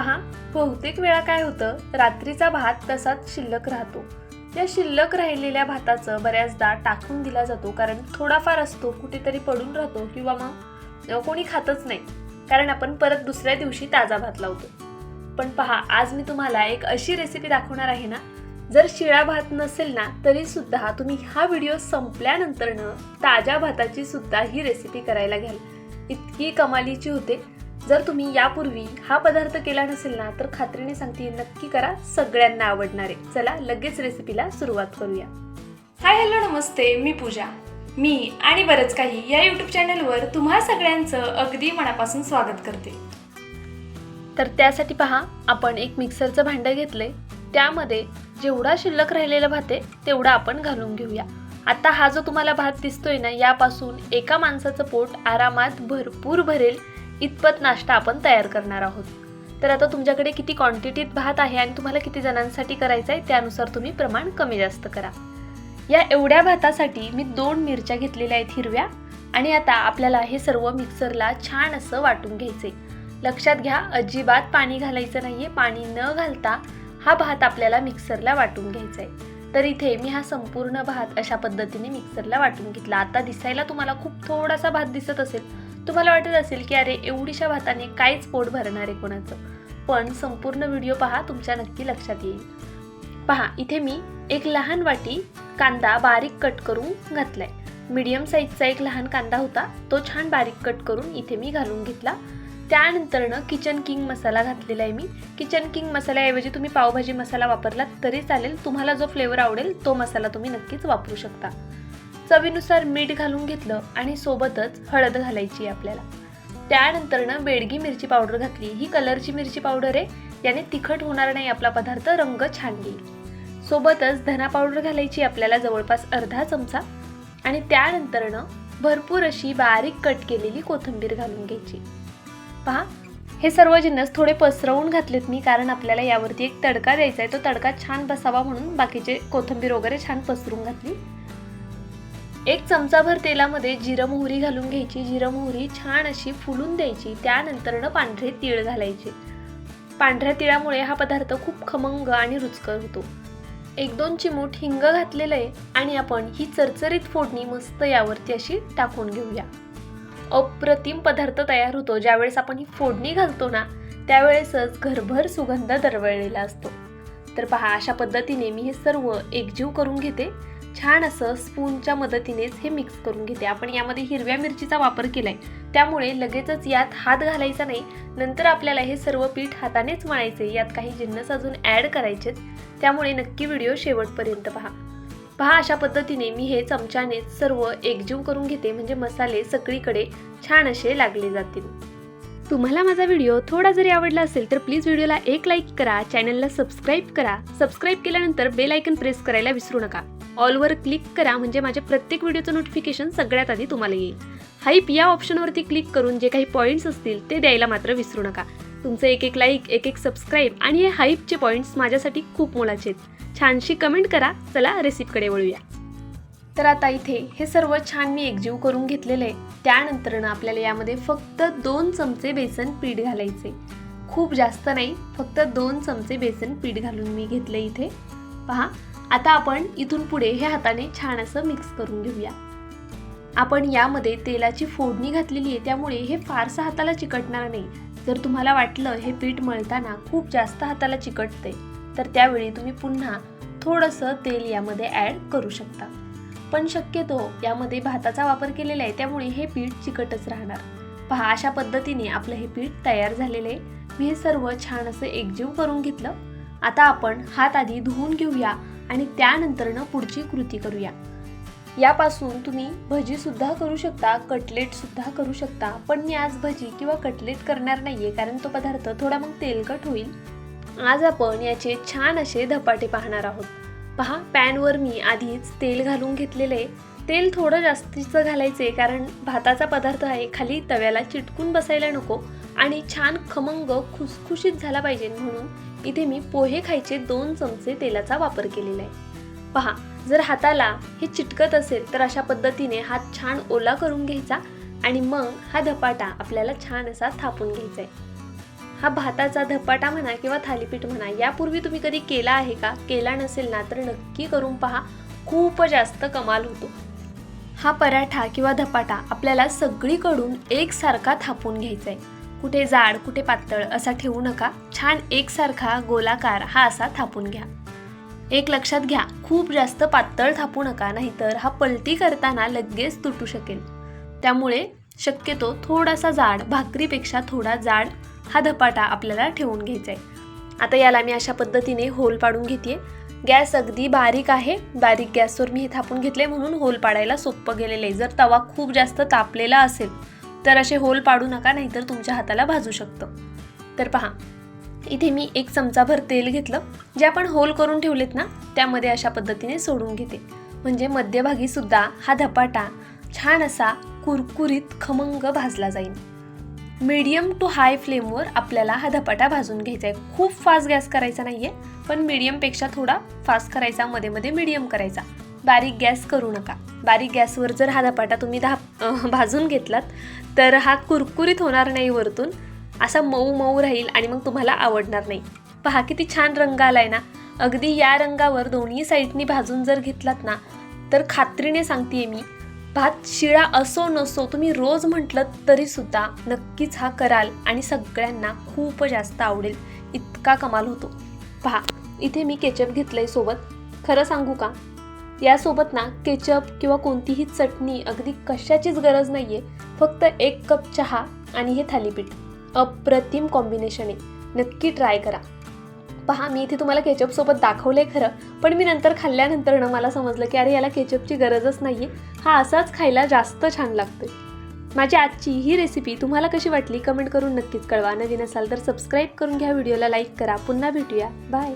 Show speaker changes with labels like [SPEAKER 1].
[SPEAKER 1] पहा बहुतेक वेळा काय होतं? रात्रीचा भात तसाच शिल्लक राहतो. या शिल्लक राहिलेल्या भाताचं बऱ्याचदा टाकून दिला जातो कारण थोडाफार असतो कुठेतरी पडून राहतो किंवा मग कोणी खातच नाही. कारण आपण परत दुसऱ्या दिवशी ताजा भात लावतो. पण पहा आज मी तुम्हाला एक अशी रेसिपी दाखवणार आहे ना जर शिळा भात नसेल ना तरी सुद्धा तुम्ही हा व्हिडिओ संपल्यानंतरनं ताज्या भाताची सुद्धा ही रेसिपी करायला घ्याल. इतकी कमालीची होते. जर तुम्ही यापूर्वी हा पदार्थ केला नसेल ना तर खात्रीने सांगते नक्की करा सगळ्यांना आवडणार चला लगेच रेसिपीला सुरुवात करूया.
[SPEAKER 2] हाय हॅलो नमस्ते. मी पूजा. मी आणि बरंच काही या यूट्यूब चॅनलवर तुम्हा सगळ्यांचं अगदी मनापासून स्वागत करते.
[SPEAKER 1] तर त्यासाठी पहा आपण एक मिक्सरचं भांडं घेतलंय. त्यामध्ये जेवढा शिल्लक राहिलेला भात आहे तेवढा आपण घालून घेऊया. आता हा जो तुम्हाला भात दिसतोय ना यापासून एका माणसाचं पोट आरामात भरपूर भरेल. इतपत नाश्ता आपण तयार करणार आहोत. तर आता तुमच्याकडे किती क्वांटिटीत भात आहे आणि तुम्हाला किती जणांसाठी करायचं आहे त्यानुसार तुम्ही प्रमाण कमी जास्त करा. या एवढ्या भातासाठी मी दोन मिरच्या घेतलेल्या आहेत हिरव्या आणि आता आपल्याला हे सर्व मिक्सरला छान असं वाटून घ्यायचे लक्षात घ्या अजिबात पाणी घालायचं नाहीये. पाणी न घालता हा भात आपल्याला मिक्सरला वाटून घ्यायचा आहे तर इथे मी हा संपूर्ण भात अशा पद्धतीने मिक्सरला वाटून घेतला. आता दिसायला तुम्हाला खूप थोडासा भात दिसत असेल तुम्हाला वाटत असेल की अरे एवढीशा भाताने काहीच पोट भरणार आहे कोणाचं? पण संपूर्ण व्हिडिओ पहा तुमच्या नक्की लक्षात येईल. पहा इथे मी एक लहान वाटी कांदा बारीक कट करून घातलाय. मीडियम साईजचा एक लहान कांदा होता तो छान बारीक कट करून इथे मी घालून घेतला. त्यानंतरनं किचन किंग मसाला घातलेला आहे मी. किचन किंग मसाल्याऐवजी तुम्ही पावभाजी मसाला वापरला तरी चालेल. तुम्हाला जो फ्लेवर आवडेल तो मसाला तुम्ही नक्कीच वापरू शकता. चवीनुसार मीठ घालून घेतलं आणि सोबतच हळद घालायची आहे आपल्याला. त्यानंतरनं बेडगी मिरची पावडर घातली. ही कलरची मिरची पावडर आहे. याने तिखट होणार नाही आपला पदार्थ रंग छान येईल. सोबतच धना पावडर घालायची आपल्याला जवळपास अर्धा चमचा. आणि त्यानंतरनं भरपूर अशी बारीक कट केलेली कोथिंबीर घालून घ्यायची. पहा हे सर्व जिन्नस थोडे पसरवून घातलेत मी कारण आपल्याला यावरती एक तडका द्यायचा आहे. तो तडका छान बसावा म्हणून बाकीचे कोथिंबीर वगैरे छान पसरून घातली. एक चमचाभर तेलामध्ये जिरं मोहरी घालून घ्यायची. जिरं मोहरी छान अशी फुलून द्यायची. त्यानंतरनं पांढरे तीळ घालायचे. पांढऱ्या तिळामुळे हा पदार्थ खूप खमंग आणि रुचकर होतो. एक दोन चिमूट हिंग घातलेलं आहे आणि आपण ही चरचरीत फोडणी मस्त यावरती अशी टाकून घेऊया. अप्रतिम पदार्थ तयार होतो. ज्यावेळेस आपण ही फोडणी घालतो ना त्यावेळेसच घरभर सुगंध दरवळलेला असतो. तर पहा अशा पद्धतीने मी हे सर्व एकजीव करून घेते. छान असं स्पूनच्या मदतीनेच हे मिक्स करून घेते. आपण यामध्ये हिरव्या मिरचीचा वापर केलाय. त्यामुळे लगेचच यात हात घालायचा नाही. नंतर आपल्याला हे सर्व पीठ हातानेच मळायचे यात काही जिन्नस अजून ॲड करायचेत. त्यामुळे नक्की व्हिडिओ शेवटपर्यंत पहा. पहा अशा पद्धतीने मी हे चमच्याने सर्व एकजीव करून घेते. म्हणजे मसाले सगळीकडे छान असे लागले जातील. तुम्हाला माझा व्हिडिओ थोडा जरी आवडला असेल तर प्लीज व्हिडिओला एक लाईक करा. चॅनलला सबस्क्राईब करा. सबस्क्राईब केल्यानंतर बेल आयकन प्रेस करायला विसरू नका. ऑलवर क्लिक करा म्हणजे माझ्या प्रत्येक व्हिडिओचं नोटिफिकेशन सगळ्यात आधी तुम्हाला येईल. हाईप या ऑप्शनवरती क्लिक करून जे काही पॉईंट्स असतील ते द्यायला मात्र विसरू नका. तुमचं एक एक लाईक एक एक सबस्क्राईब आणि हे हाईपचे पॉईंट्स माझ्यासाठी खूप मोलाचे आहेत. छानशी कमेंट करा चला रेसिपीकडे वळूया. तर आता इथे हे सर्व छान मी एकजीव करून घेतलेलं आहे. त्यानंतरनं आपल्याला यामध्ये फक्त दोन चमचे बेसन पीठ घालायचे. खूप जास्त नाही फक्त दोन चमचे बेसन पीठ घालून मी घेतलं इथे. पहा आता आपण इथून पुढे हे हाताने छान असं मिक्स करून घेऊया. आपण यामध्ये तेलाची फोडणी घातलेली आहे त्यामुळे हे फारसं हाताला चिकटणार नाही. जर तुम्हाला वाटलं हे पीठ मळताना खूप जास्त हाताला चिकटते तर त्यावेळी तुम्ही पुन्हा थोडंसं तेल यामध्ये ॲड करू शकता. पण शक्यतो यामध्ये भाताचा वापर केलेला आहे त्यामुळे हे पीठ चिकटच राहणार. पहा अशा पद्धतीने आपलं हे पीठ तयार झालेलं आहे. मी हे सर्व छान असं एकजीव करून घेतलं. आता आपण हात आधी धुवून घेऊया. आणि त्यानंतरनं पुढची कृती करूया. यापासून तुम्ही भजीसुद्धा करू शकता कटलेटसुद्धा करू शकता पण मी आज भजी किंवा कटलेट करणार नाही आहे कारण तो पदार्थ थोडा मग तेलकट होईल. आज आपण याचे छान असे धपाटे पाहणार आहोत. पहा पॅनवर मी आधीच तेल घालून घेतलेले आहे. तेल थोडं जास्तीचं घालायचे कारण भाताचा पदार्थ आहे खाली तव्याला चिटकून बसायला नको आणि छान खमंग खुसखुशीत झाला पाहिजे म्हणून इथे मी पोहे खायचे दोन चमचे तेलाचा वापर केलेला आहे. पहा जर हाताला हे चिटकत असेल तर अशा पद्धतीने हात छान ओला करून घ्यायचा आणि मग हा धपाटा आपल्याला छान असा थापून घ्यायचा आहे. हा भाताचा धपाटा म्हणा किंवा थालीपीठ म्हणा यापूर्वी तुम्ही कधी केला आहे का? केला नसेल ना तर नक्की करून पहा. खूप जास्त कमाल होतो. हा पराठा किंवा धपाटा आपल्याला सगळीकडून एकसारखा थापून घ्यायचा आहे. कुठे जाड कुठे पातळ असा ठेवू नका. छान एकसारखा गोलाकार हा असा थापून घ्या. एक लक्षात घ्या खूप जास्त पातळ थापू नका नाहीतर हा पलटी करताना लगेच तुटू शकेल. त्यामुळे शक्यतो थोडासा जाड भाकरीपेक्षा थोडा जाड हा धपाटा आपल्याला ठेवून घ्यायचा आहे आता याला मी अशा पद्धतीने होल पाडून घेते गॅस अगदी बारीक आहे. बारीक गॅसवर मी हे थापून घेतले म्हणून होल पाडायला सोपं गेलेलं आहे जर तवा खूप जास्त तापलेला असेल तर असे होल पाडू नका नाहीतर तुमच्या हाताला भाजू शकतं. तर पहा इथे मी एक चमचाभर तेल घेतलं. जे आपण होल करून ठेवलेत ना त्यामध्ये अशा पद्धतीने सोडून घेते. म्हणजे मध्यभागी सुद्धा हा धपाटा छान असा कुरकुरीत खमंग भाजला जाईल. मीडियम टू हाय फ्लेमवर आपल्याला हा धपाटा भाजून घ्यायचा आहे. खूप फास्ट गॅस करायचा नाही आहे पण मीडियमपेक्षा थोडा फास्ट करायचा मध्ये मध्ये मीडियम करायचा. बारीक गॅस करू नका. बारीक गॅसवर जर हा धपाटा तुम्ही धा भाजून घेतलात तर हा कुरकुरीत होणार नाही वरतून. असा मऊ मऊ राहील आणि मग तुम्हाला आवडणार नाही. पहा किती छान रंग आलाय ना. अगदी या रंगावर दोन्ही साईडनी भाजून जर घेतलात ना तर खात्रीने सांगतेय मी भात शिळा असो नसो तुम्ही रोज म्हटलं तरी सुद्धा नक्कीच हा कराल आणि सगळ्यांना खूप जास्त आवडेल. इतका कमाल होतो. पहा इथे मी केचप घेतलंय सोबत. खरं सांगू का? यासोबत ना केचप किंवा कोणतीही चटणी अगदी कशाचीच गरज नाही आहे फक्त एक कप चहा आणि हे थालीपीठ. अप्रतिम कॉम्बिनेशन आहे. नक्की ट्राय करा. पहा मी इथे तुम्हाला केचपसोबत दाखवलं आहे खरं पण मी नंतर खाल्ल्यानंतर ना मला समजलं की अरे याला केचपची गरजच नाही आहे हा असाच खायला जास्त छान लागतो माझी आजची ही रेसिपी तुम्हाला कशी वाटली कमेंट करून नक्कीच कळवा. नवीन असाल तर सबस्क्राईब करून घ्या. व्हिडिओला लाईक करा. पुन्हा भेटूया. बाय